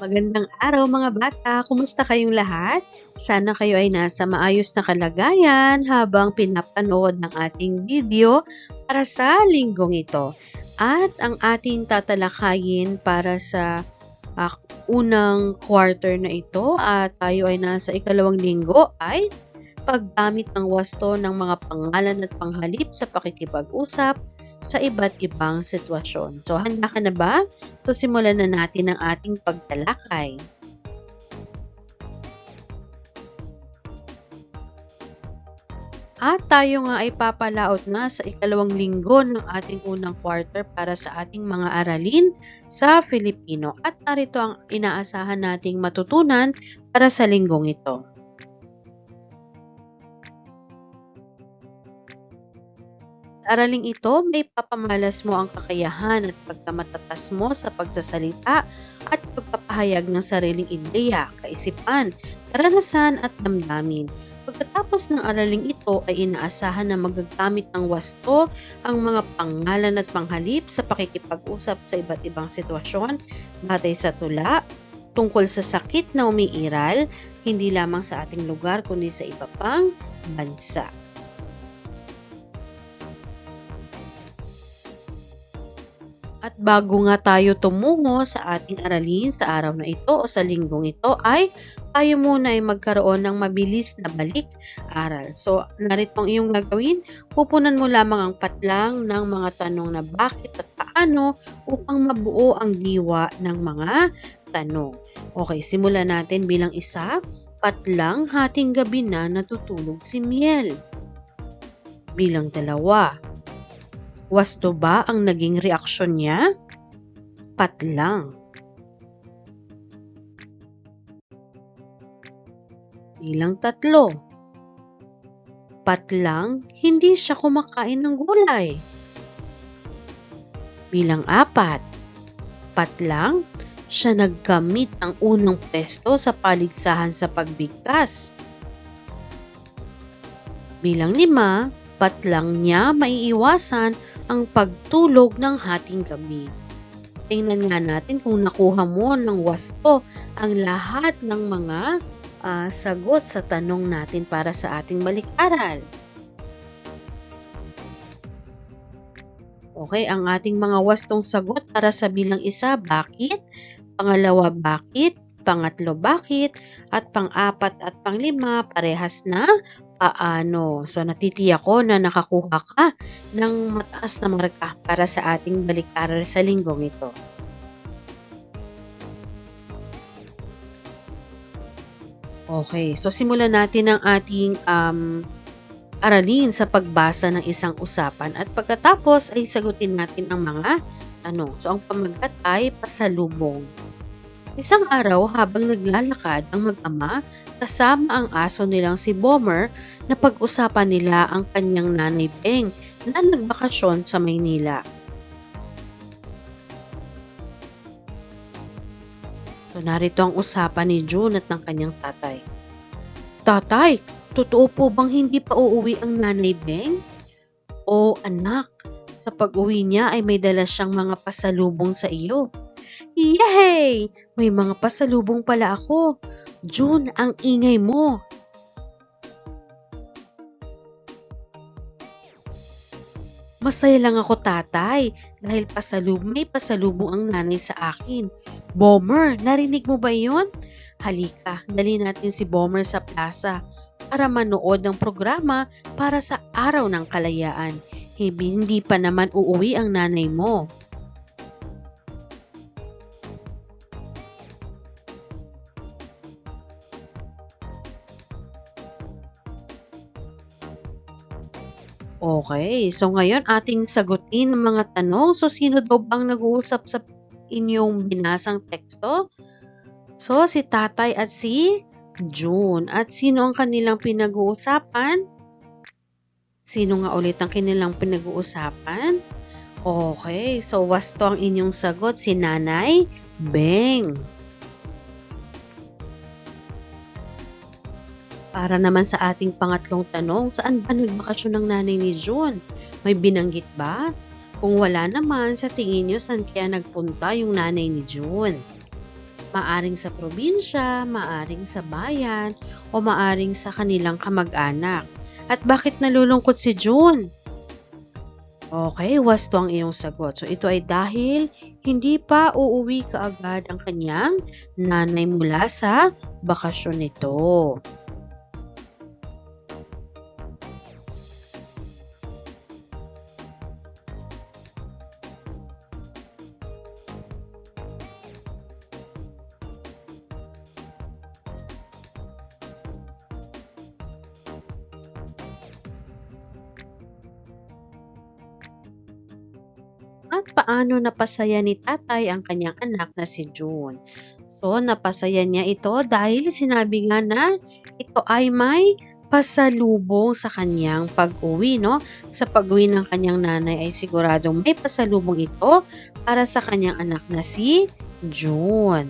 Magandang araw mga bata! Kumusta kayong lahat? Sana kayo ay nasa maayos na kalagayan habang pinapanood ng ating video para sa linggong ito. At ang ating tatalakayin para sa uh, unang quarter na ito at tayo ay nasa ikalawang linggo ay paggamit ng wasto ng mga pangalan at panghalip sa pakikipag-usap sa iba't ibang sitwasyon. So, handa ka na ba? So, simulan na natin ang ating pagtalakay. At tayo nga ay papalaot na sa ikalawang linggo ng ating unang quarter para sa ating mga aralin sa Filipino. At narito ang inaasahan nating matutunan para sa linggong ito. Araling ito, may papamalas mo ang kakayahan at pagkamatatas mo sa pagsasalita at pagpapahayag ng sariling ideya, kaisipan, karanasan at damdamin. Pagkatapos ng araling ito ay inaasahan na magagamit ng wasto ang mga pangalan at panghalip sa pakikipag-usap sa iba't ibang sitwasyon batay sa tula, tungkol sa sakit na umiiral, hindi lamang sa ating lugar kundi sa iba pang bansa. Bago nga tayo tumungo sa ating aralin sa araw na ito o sa linggong ito ay tayo muna ay magkaroon ng mabilis na balik aral. So narito ang iyong gagawin, pupunan mo lamang ang patlang ng mga tanong na bakit at paano upang mabuo ang diwa ng mga tanong. Okay, simulan natin bilang isa, patlang hating gabi na natutulog si Miel. Bilang dalawa, Wasto ba ang naging reaksyon niya? Patlang. Bilang tatlo. Patlang, hindi siya kumakain ng gulay. Bilang apat. Patlang, siya naggamit ng unang pesto sa paligsahan sa pagbigkas. Bilang lima, patlang niya maiiwasan ang pagtulog ng hating gabi. Tingnan nga natin kung nakuha mo ng wasto ang lahat ng mga uh, sagot sa tanong natin para sa ating balik-aral. Okay, ang ating mga wastong sagot para sa bilang isa, bakit? Pangalawa, bakit? Pangatlo, bakit? At pang-apat at panglima, parehas na paano. So natitiyak ko na nakakuha ka ng mataas na marka para sa ating balik-aral sa linggong ito. Okay, so simulan natin ang ating um, aralin sa pagbasa ng isang usapan at pagkatapos ay sagutin natin ang mga tanong. So ang pamagat ay pasalubong. Isang araw habang naglalakad ang mag-ama kasama ang aso nilang si Bomber na pag-usapan nila ang kanyang nanay Beng na nagbakasyon sa Maynila. So narito ang usapan ni June at ng kanyang tatay. Tatay, totoo po bang hindi pa uuwi ang nanay Beng? O anak, sa pag-uwi niya ay may dala siyang mga pasalubong sa iyo. Yay! May mga pasalubong pala ako. June, ang ingay mo. Masaya lang ako tatay dahil pasalub may pasalubong ang nanay sa akin. Bomber, narinig mo ba yon? Halika, dali natin si Bomber sa plaza para manood ng programa para sa araw ng kalayaan. Hindi pa naman uuwi ang nanay mo. Okay, so ngayon ating sagutin ang mga tanong. So sino daw bang nag-uusap sa inyong binasang teksto? So si tatay at si June. At sino ang kanilang pinag-uusapan? Sino nga ulit ang kanilang pinag-uusapan? Okay, so wasto ang inyong sagot si Nanay Beng. Para naman sa ating pangatlong tanong, saan ba nagbakasyon ng nanay ni June? May binanggit ba? Kung wala naman, sa tingin nyo saan kaya nagpunta yung nanay ni June? Maaring sa probinsya, maaring sa bayan, o maaring sa kanilang kamag-anak. At bakit nalulungkot si June? Okay, wasto ang iyong sagot. So ito ay dahil hindi pa uuwi kaagad ang kanyang nanay mula sa bakasyon nito. At paano napasaya ni tatay ang kanyang anak na si June? So, napasaya niya ito dahil sinabi nga na ito ay may pasalubong sa kanyang pag-uwi, no? Sa pag-uwi ng kanyang nanay ay siguradong may pasalubong ito para sa kanyang anak na si June.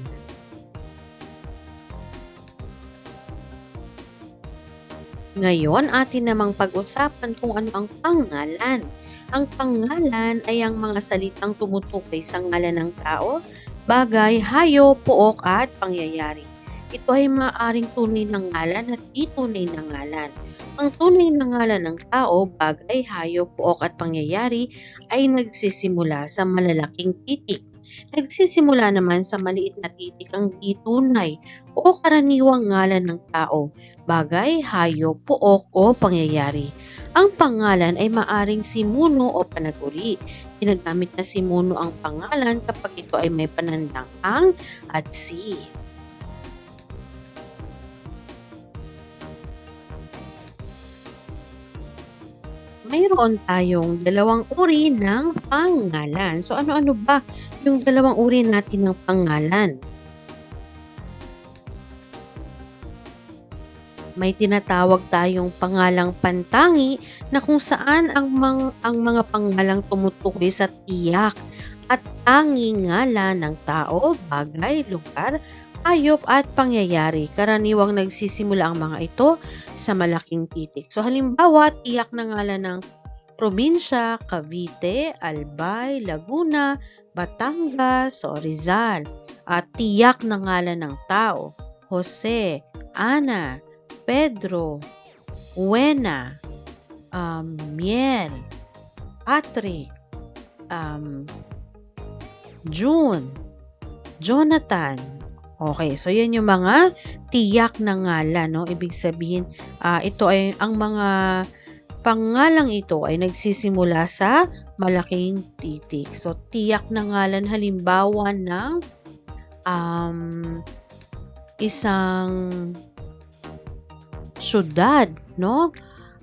Ngayon, atin namang pag-usapan kung ano ang pangalan. Ang pangalan ay ang mga salitang tumutukoy sa ngalan ng tao, bagay, hayop, pook at pangyayari. Ito ay maaaring tunay ng ngalan at di tunay ng ngalan. Ang tunay na ngalan ng tao, bagay, hayop, pook at pangyayari ay nagsisimula sa malalaking titik. Nagsisimula naman sa maliit na titik ang di tunay o karaniwang ngalan ng tao, bagay, hayop, pook o pangyayari. Ang pangalan ay maaring simuno o panaguri. Ginagamit na simuno ang pangalan kapag ito ay may panandang ang at si. Mayroon tayong dalawang uri ng pangalan. So ano-ano ba yung dalawang uri natin ng pangalan? May tinatawag tayong pangalang pantangi na kung saan ang, mang, ang mga pangalang tumutukoy sa tiyak at tangi ngalan ng tao, bagay, lugar, hayop at pangyayari. Karaniwang nagsisimula ang mga ito sa malaking titik. So halimbawa, tiyak na ngalan ng probinsya, Cavite, Albay, Laguna, Batangas, o Rizal. At tiyak na ngalan ng tao, Jose, Ana, Pedro, Wena, um, Miel, Patrick, um, June, Jonathan. Okay, so yan yung mga tiyak na ngalan, no? Ibig sabihin, uh, ito ay ang mga pangalang ito ay nagsisimula sa malaking titik. So, tiyak na ngalan halimbawa ng um, isang syudad, no?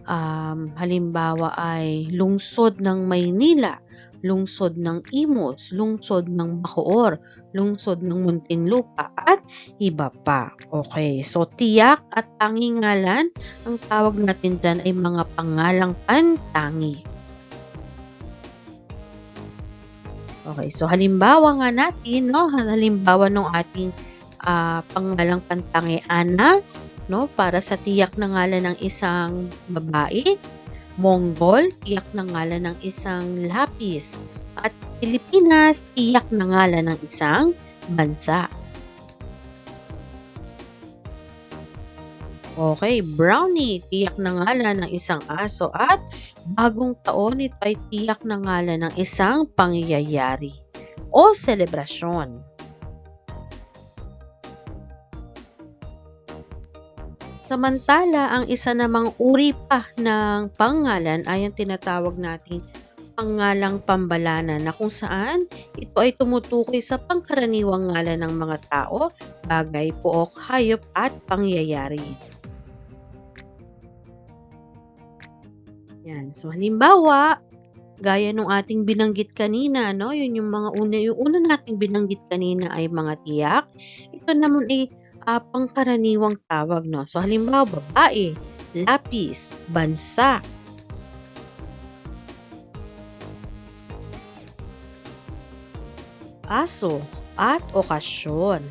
Um, halimbawa ay lungsod ng Maynila, lungsod ng Imus, lungsod ng Bacoor, lungsod ng Muntinlupa, at iba pa. Okay, so tiyak at tanging ngalan, ang tawag natin dyan ay mga pangalang pantangi. Okay, so halimbawa nga natin, no, halimbawa ng ating uh, pangalang pantangi, Ana, no? Para sa tiyak na ngalan ng isang babae, Mongol, tiyak na ngalan ng isang lapis, at Pilipinas, tiyak na ngalan ng isang bansa. Okay, brownie, tiyak na ngalan ng isang aso at bagong taon ito ay tiyak na ngalan ng isang pangyayari o selebrasyon. Samantala, ang isa namang uri pa ng pangalan ay ang tinatawag nating pangalang pambalana na kung saan ito ay tumutukoy sa pangkaraniwang ngalan ng mga tao, bagay, pook, hayop at pangyayari. Yan. So halimbawa, gaya nung ating binanggit kanina, no? Yun yung mga una, yung una nating binanggit kanina ay mga tiyak. Ito naman ay uh, pangkaraniwang tawag. No? So, halimbawa, babae, lapis, bansa, aso, at okasyon.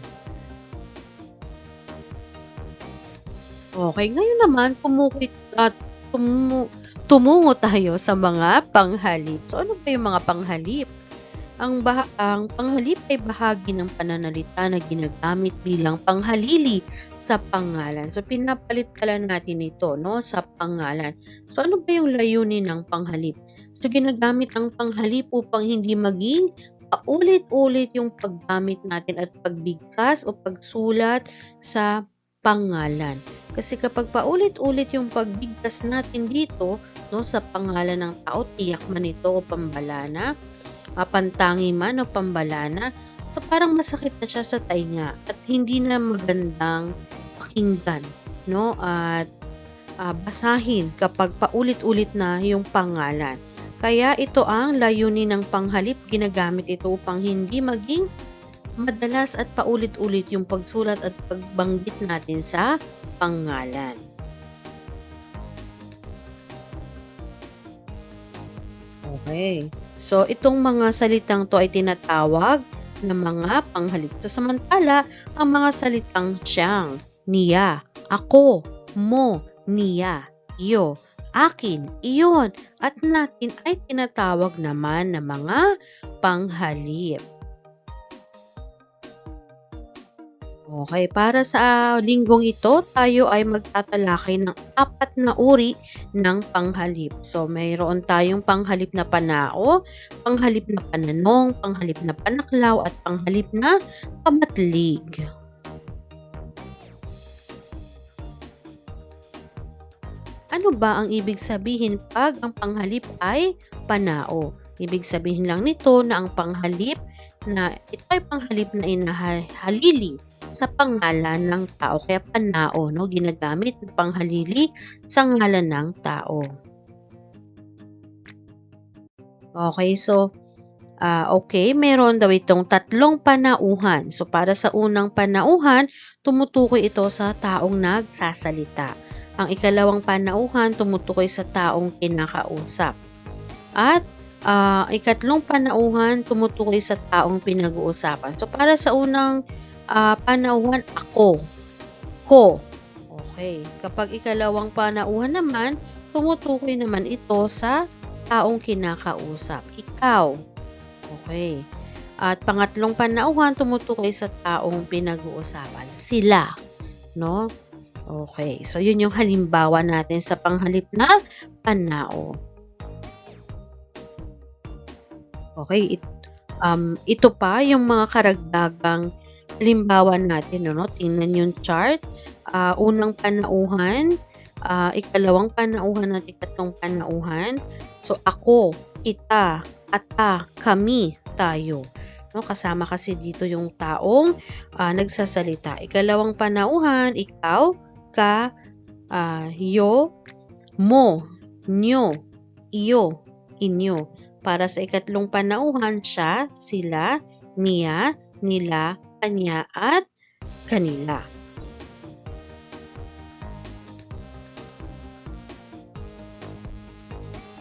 Okay, ngayon naman, kumukit at tumu, tumungo tayo sa mga panghalip. So, ano ba yung mga panghalip? Ang, bah- ang panghalip ay bahagi ng pananalita na ginagamit bilang panghalili sa pangalan. So, pinapalit pala natin ito no, sa pangalan. So, ano ba yung layunin ng panghalip? So, ginagamit ang panghalip upang hindi maging paulit-ulit yung paggamit natin at pagbigkas o pagsulat sa pangalan. Kasi kapag paulit-ulit yung pagbigkas natin dito no, sa pangalan ng tao, tiyak man ito o pambalana, mapantangi man o pambalana, so parang masakit na siya sa tainga at hindi na magandang pakinggan, no? At uh, basahin kapag paulit-ulit na yung pangalan. Kaya ito ang layunin ng panghalip, ginagamit ito upang hindi maging madalas at paulit-ulit yung pagsulat at pagbanggit natin sa pangalan. Okay. So, itong mga salitang to ay tinatawag na mga panghalip. So, samantala, ang mga salitang siyang, niya, ako, mo, niya, iyo, akin, iyon, at natin ay tinatawag naman na mga panghalip. Okay, para sa linggong ito, tayo ay magtatalakay ng apat na uri ng panghalip. So, mayroon tayong panghalip na panao, panghalip na pananong, panghalip na panaklaw, at panghalip na pamatlig. Ano ba ang ibig sabihin pag ang panghalip ay panao? Ibig sabihin lang nito na ang panghalip na ito ay panghalip na inahalili sa pangalan ng tao. Kaya panao, no? ginagamit ng panghalili sa ngalan ng tao. Okay, so, uh, okay, meron daw itong tatlong panauhan. So, para sa unang panauhan, tumutukoy ito sa taong nagsasalita. Ang ikalawang panauhan, tumutukoy sa taong kinakausap. At uh, ikatlong panauhan, tumutukoy sa taong pinag-uusapan. So, para sa unang uh, panauhan ako. Ko. Okay. Kapag ikalawang panauhan naman, tumutukoy naman ito sa taong kinakausap. Ikaw. Okay. At pangatlong panauhan, tumutukoy sa taong pinag-uusapan. Sila. No? Okay. So, yun yung halimbawa natin sa panghalip na panao. Okay. It, um, ito pa yung mga karagdagang halimbawa natin, no, tingnan yung chart. Uh, unang panauhan, uh, ikalawang panauhan at ikatlong panauhan. So, ako, kita, ata, kami, tayo. No, kasama kasi dito yung taong uh, nagsasalita. Ikalawang panauhan, ikaw, ka, uh, yo, mo, nyo, iyo, inyo. Para sa ikatlong panauhan, siya, sila, niya, nila, kanya at kanila.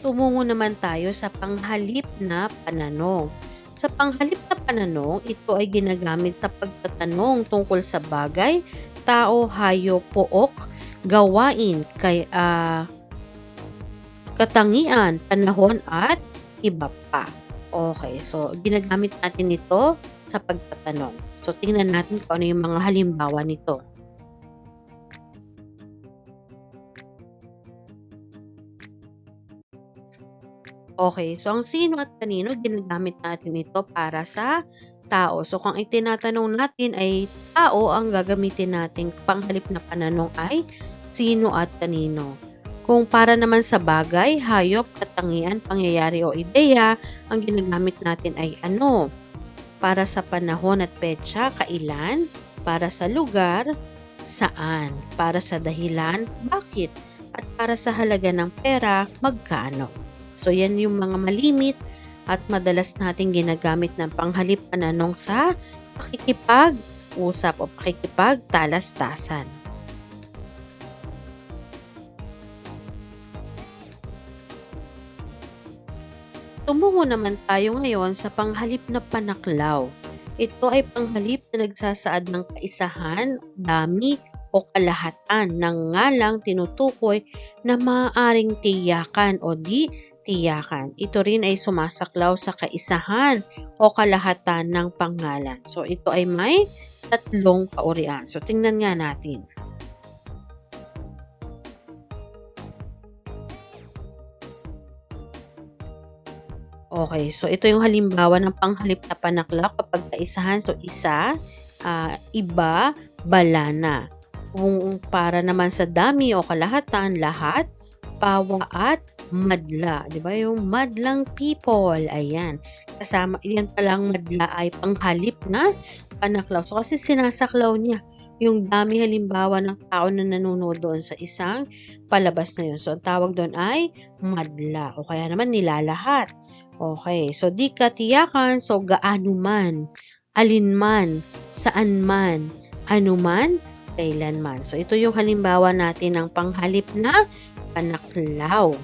Tumungo naman tayo sa panghalip na pananong. Sa panghalip na pananong, ito ay ginagamit sa pagtatanong tungkol sa bagay, tao, hayop, pook, gawain, kay, uh, katangian, panahon at iba pa. Okay, so ginagamit natin ito sa pagtatanong. So, tingnan natin kung ano yung mga halimbawa nito. Okay, so ang sino at kanino, ginagamit natin ito para sa tao. So, kung itinatanong natin ay tao, ang gagamitin natin panghalip na pananong ay sino at kanino. Kung para naman sa bagay, hayop, katangian, pangyayari o ideya, ang ginagamit natin ay ano para sa panahon at petsa, kailan, para sa lugar, saan, para sa dahilan, bakit, at para sa halaga ng pera, magkano. So, yan yung mga malimit at madalas nating ginagamit ng panghalip pananong sa pakikipag-usap o pakikipag-talastasan. Tumungo naman tayo ngayon sa panghalip na panaklaw. Ito ay panghalip na nagsasaad ng kaisahan, dami, o kalahatan ng ngalang tinutukoy na maaaring tiyakan o di tiyakan. Ito rin ay sumasaklaw sa kaisahan o kalahatan ng pangalan. So, ito ay may tatlong kaurian. So, tingnan nga natin. Okay, so ito yung halimbawa ng panghalip na panaklak kapag kaisahan. So, isa, uh, iba, balana. Kung para naman sa dami o kalahatan, lahat, pawa at madla. Ba? Yung madlang people. Ayan. Kasama, yan palang madla ay panghalip na panaklaw. So, kasi sinasaklaw niya yung dami halimbawa ng tao na nanonood doon sa isang palabas na yun. So, ang tawag doon ay madla o kaya naman nilalahat. Okay, so di katiyakan, so gaano man, alin man, saan man, ano man, kailanman. So ito yung halimbawa natin ng panghalip na panaklaw.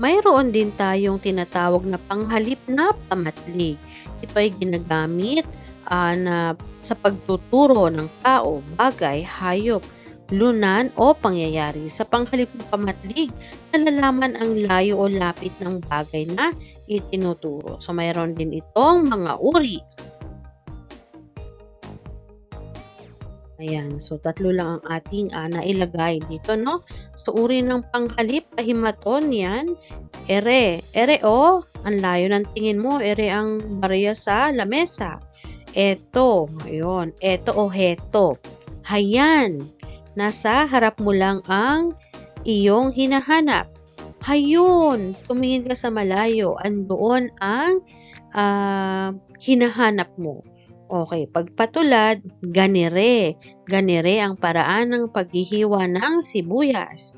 Mayroon din tayong tinatawag na panghalip na pamatlig. Ito ay ginagamit uh, na sa pagtuturo ng tao, bagay, hayop, lunan o pangyayari. Sa panghalip ng pamatlig, nalalaman ang layo o lapit ng bagay na itinuturo. So, mayroon din itong mga uri. Ayan, so tatlo lang ang ating uh, nailagay dito, no? So, uri ng panghalip, kahimaton, yan. Ere, ere o, ang layo ng tingin mo, ere ang barya sa lamesa. Eto, ayun, eto o heto. Hayan, Nasa harap mo lang ang iyong hinahanap. Hayun, tumingin ka sa malayo. Andoon ang uh, hinahanap mo. Okay, pagpatulad, ganire. Ganire ang paraan ng paghihiwa ng sibuyas.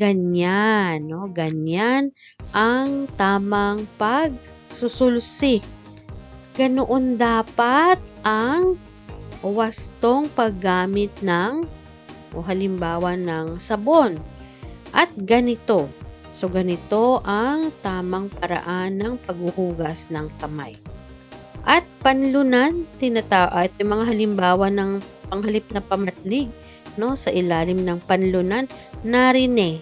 Ganyan, no? Ganyan ang tamang pagsusulsi. Ganoon dapat ang wastong paggamit ng o halimbawa ng sabon. At ganito. So ganito ang tamang paraan ng paghuhugas ng kamay. At panlunan, tinatawag at yung mga halimbawa ng panghalip na pamatlig no sa ilalim ng panlunan narine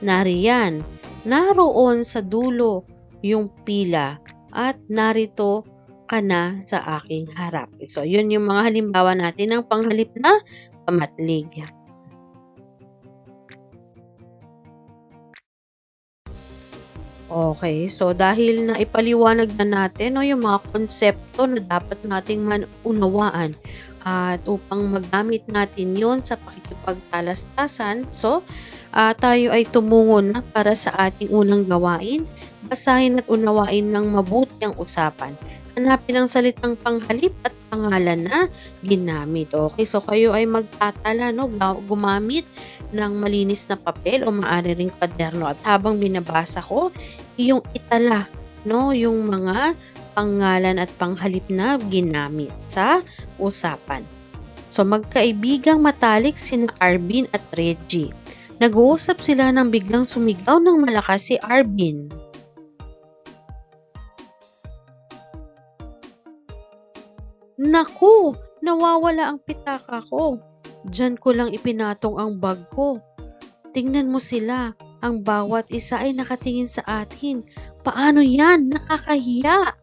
nariyan naroon sa dulo yung pila at narito ka na sa aking harap. So, yun yung mga halimbawa natin ng panghalip na pamatlig. Okay, so dahil na ipaliwanag na natin no, yung mga konsepto na dapat nating manunawaan at upang magamit natin yon sa pakikipagtalastasan, so uh, tayo ay tumungo na para sa ating unang gawain, basahin at unawain ng mabuti ang usapan. Hanapin ang salitang panghalip at pangalan na ginamit. Okay, so kayo ay magtatala, no, gumamit ng malinis na papel o maaari ring kwaderno. At habang binabasa ko, yung itala, no, yung mga pangalan at panghalip na ginamit sa usapan. So magkaibigang matalik sina Arvin at Reggie. Nag-uusap sila nang biglang sumigaw ng malakas si Arvin. Naku, nawawala ang pitaka ko. Diyan ko lang ipinatong ang bag ko. Tingnan mo sila, ang bawat isa ay nakatingin sa atin. Paano yan? Nakakahiya!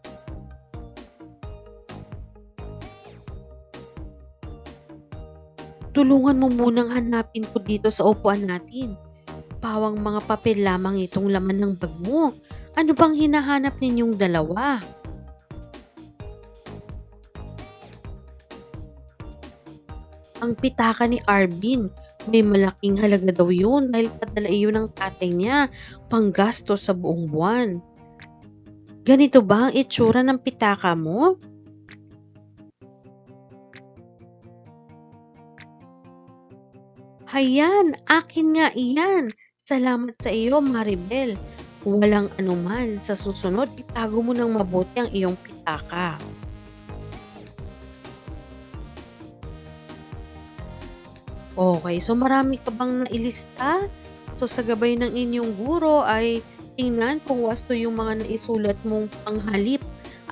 Tulungan mo munang hanapin ko dito sa upuan natin. Pawang mga papel lamang itong laman ng bag mo. Ano bang hinahanap ninyong dalawa? Ang pitaka ni Arvin. May malaking halaga daw yun dahil padala iyon ng tatay niya panggasto sa buong buwan. Ganito ba ang itsura ng pitaka mo? Hayan, akin nga iyan. Salamat sa iyo, Maribel. Walang anuman. Sa susunod, itago mo ng mabuti ang iyong pitaka. Okay, so marami ka bang nailista? So sa gabay ng inyong guro ay tingnan kung wasto yung mga naisulat mong panghalip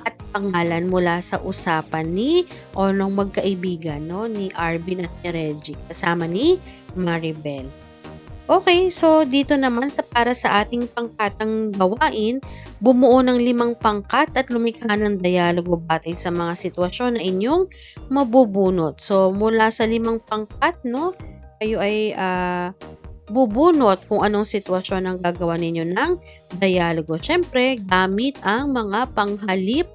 at pangalan mula sa usapan ni o nung magkaibigan no ni Arvin at ni Reggie kasama ni Maribel. Okay, so dito naman sa para sa ating pangkatang gawain, bumuo ng limang pangkat at lumikha ng dialogo batay sa mga sitwasyon na inyong mabubunot. So mula sa limang pangkat, no, kayo ay uh, bubunot kung anong sitwasyon ang gagawa ninyo ng dialogo. Siyempre, gamit ang mga panghalip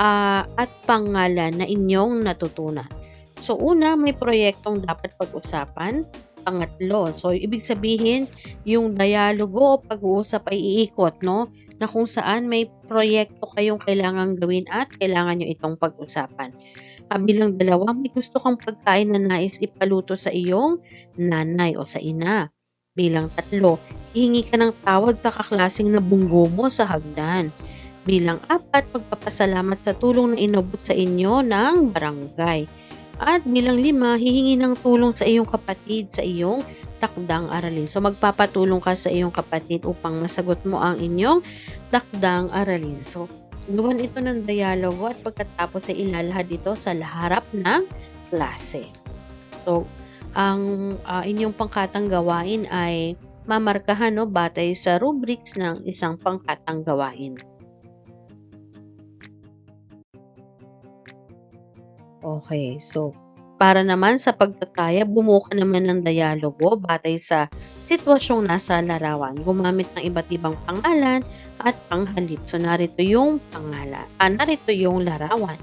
uh, at pangalan na inyong natutunan. So una, may proyektong dapat pag-usapan pangatlo. So, ibig sabihin, yung dialogo o pag-uusap ay iikot, no? Na kung saan may proyekto kayong kailangan gawin at kailangan nyo itong pag-usapan. Kabilang dalawa, may gusto kang pagkain na nais ipaluto sa iyong nanay o sa ina. Bilang tatlo, hihingi ka ng tawad sa kaklasing na bunggo mo sa hagdan. Bilang apat, pagpapasalamat sa tulong na inabot sa inyo ng barangay. At bilang lima, hihingi ng tulong sa iyong kapatid sa iyong takdang aralin. So magpapatulong ka sa iyong kapatid upang masagot mo ang inyong takdang aralin. So gawan ito ng dialogo at pagkatapos ay ilalahad ito sa harap ng klase. So ang uh, inyong pangkatang gawain ay mamarkahan no batay sa rubrics ng isang pangkatang gawain. Okay, so para naman sa pagtataya, bumuo naman ng dialogo batay sa sitwasyong nasa larawan. Gumamit ng iba't ibang pangalan at panghalip. So, narito yung pangalan. Ah, narito yung larawan.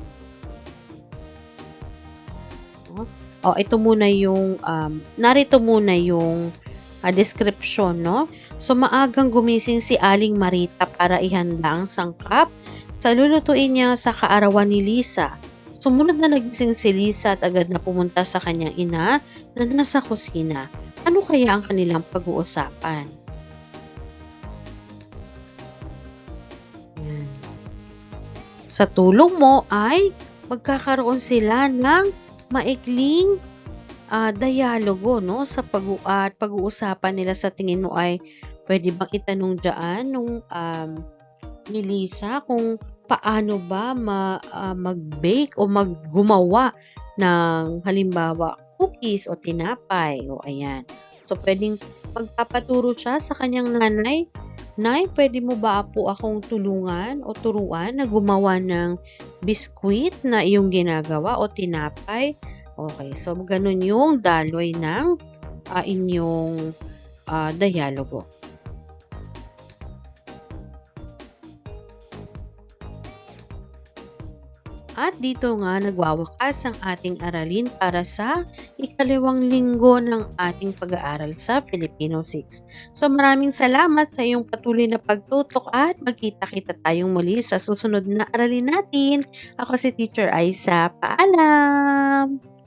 Oh, ito muna yung, um, narito muna yung uh, description, no? So, maagang gumising si Aling Marita para ihanda ang sangkap sa lulutuin niya sa kaarawan ni Lisa. Sumunod na nagising si Lisa at agad na pumunta sa kanyang ina na nasa kusina. Ano kaya ang kanilang pag-uusapan? Sa tulong mo ay magkakaroon sila ng maikling uh, dialogo no sa pag at pag-uusapan nila sa tingin mo ay pwede bang itanong diyan nung um, ni Lisa kung paano ba ma, uh, mag-bake o maggumawa ng halimbawa cookies o tinapay o ayan. So pwedeng magpapaturo siya sa kanyang nanay, Nay, pwede mo ba po akong tulungan o turuan na gumawa ng biskwit na iyong ginagawa o tinapay? Okay, so ganun yung daloy ng uh, inyong uh, dialogo. Dito nga nagwawakas ang ating aralin para sa ikalawang linggo ng ating pag-aaral sa Filipino 6. So maraming salamat sa iyong patuloy na pagtutok at magkita-kita tayong muli sa susunod na aralin natin. Ako si Teacher Aisa. Paalam!